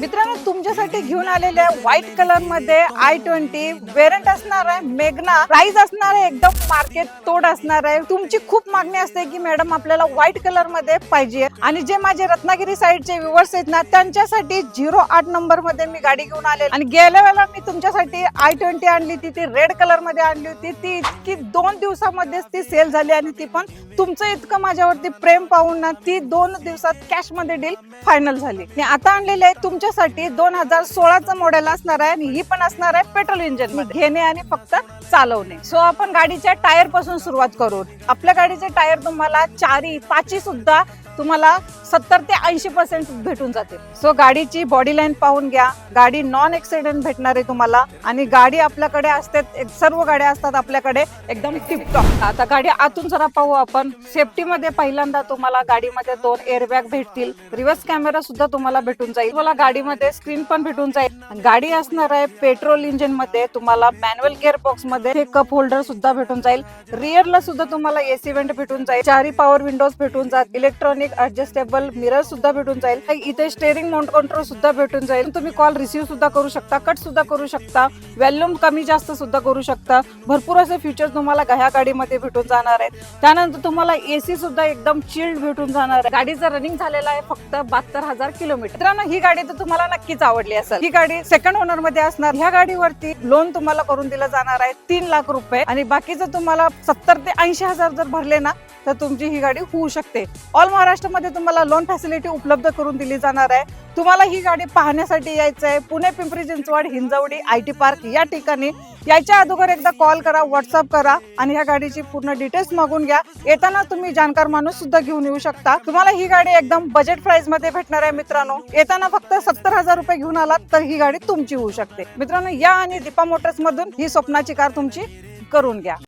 मित्रांनो तुमच्यासाठी घेऊन आलेले व्हाईट कलरमध्ये आय ट्वेंटी वेरंट असणार आहे. मेघना प्राइस असणार आहे. एकदम मार्केट तोड असणार आहे. तुमची खूप मागणी असते की मॅडम आपल्याला व्हाईट कलरमध्ये पाहिजे. आणि जे माझे रत्नागिरी साईडचे व्ह्युअर्स आहेत ना त्यांच्यासाठी झिरो आठ नंबरमध्ये मी गाडी घेऊन आले आणि गेल्या वेळेला मी तुमच्यासाठी आय ट्वेंटी आणली ती ती रेड कलरमध्ये आणली होती. ती इतकी दोन दिवसामध्येच ती सेल झाली आणि ती पण तुमचं इतकं माझ्यावरती प्रेम पाहून ना ती दोन दिवसात कॅशमध्ये डील फायनल झाली. आणि आता आणलेले आहे. तुमच्यासाठी दोन हजार सोळाचं मॉडेल असणार आहे आणि ही पण असणार आहे पेट्रोल इंजिन घेणे आणि फक्त चालवणे. सो आपण गाडीच्या टायरपासून सुरुवात करू. आपल्या गाडीचे टायर तुम्हाला चारी पाची सुद्धा तुम्हाला सत्तर ते ऐंशी पर्सेंट भेटून जाते सो गाडीची बॉडी लाईन पाहून घ्या. गाडी नॉन एक्सिडेंट भेटणार आहे तुम्हाला. आणि गाडी आपल्याकडे असते सर्व गाड्या असतात आपल्याकडे एकदम टिपटॉप आता गाडी आतून जरा पाहू आपण. सेफ्टी मध्ये पहिल्यांदा तुम्हाला गाडीमध्ये दोन एअरबॅग भेटतील. रिव्हर्स कॅमेरा सुद्धा तुम्हाला भेटून जाईल. तुम्हाला गाडीमध्ये स्क्रीन पण भेटून जाईल. गाडी असणार आहे पेट्रोल इंजिनमध्ये. तुम्हाला मॅन्युअल गिअर बॉक्समध्ये कप होल्डर सुद्धा भेटून जाईल. रिअरला सुद्धा तुम्हाला एसी वेंट भेटून जाईल. चारी पॉवर विंडोज भेटून जाईल इलेक्ट्रॉनिक ऍडजस्टेबल मिरर सुद्धा भेटून जाईल. इथे स्टेअरिंग माउंट कंट्रोल सुद्धा भेटून जाईल. तुम्ही कॉल रिसिव्ह सुद्धा करू शकता कट सुद्धा करू शकता व्हॅल्यूम कमी जास्त सुद्धा करू शकता. भरपूर असे फीचर्स तुम्हाला ह्या गाडीमध्ये भेटून जाणार आहेत. त्यानंतर तुम्हाला एसी सुद्धा एकदम चिल्ड भेटून जाणार आहे. गाडीचं रनिंग झालेलं आहे फक्त बहात्तर हजार किलोमीटर. मित्रांनो ही गाडी तर तुम्हाला नक्कीच आवडली असेल. ही गाडी सेकंड ओनरमध्ये असणार. ह्या गाडीवरती लोन तुम्हाला करून दिलं जाणार आहे तीन लाख रुपये. आणि बाकीचं तुम्हाला सत्तर ते ऐंशी हजार जर भरले ना तर तुमची ही गाडी होऊ शकते. ऑल महाराष्ट्रामध्ये तुम्हाला लोन फॅसिलिटी उपलब्ध करून दिली जाणार आहे. तुम्हाला ही गाडी पाहण्यासाठी यायचं आहे Pune Pimpri Chinchwad Hinjewadi I T park या ठिकाणी. याच्या अगोदर एकदा कॉल करा व्हॉट्सअप करा आणि ह्या गाडीची पूर्ण डिटेल्स मागून घ्या. येताना तुम्ही जाणकार माणूस सुद्धा घेऊन येऊ शकता. तुम्हाला ही गाडी एकदम बजेट प्राइसमध्ये भेटणार आहे मित्रांनो. येताना फक्त सत्तर हजार रुपये घेऊन आलात तर ही गाडी तुमची होऊ शकते. मित्रांनो या आणि दीपा मोटर्स मधून ही स्वप्नाची कार तुमची करून घ्या.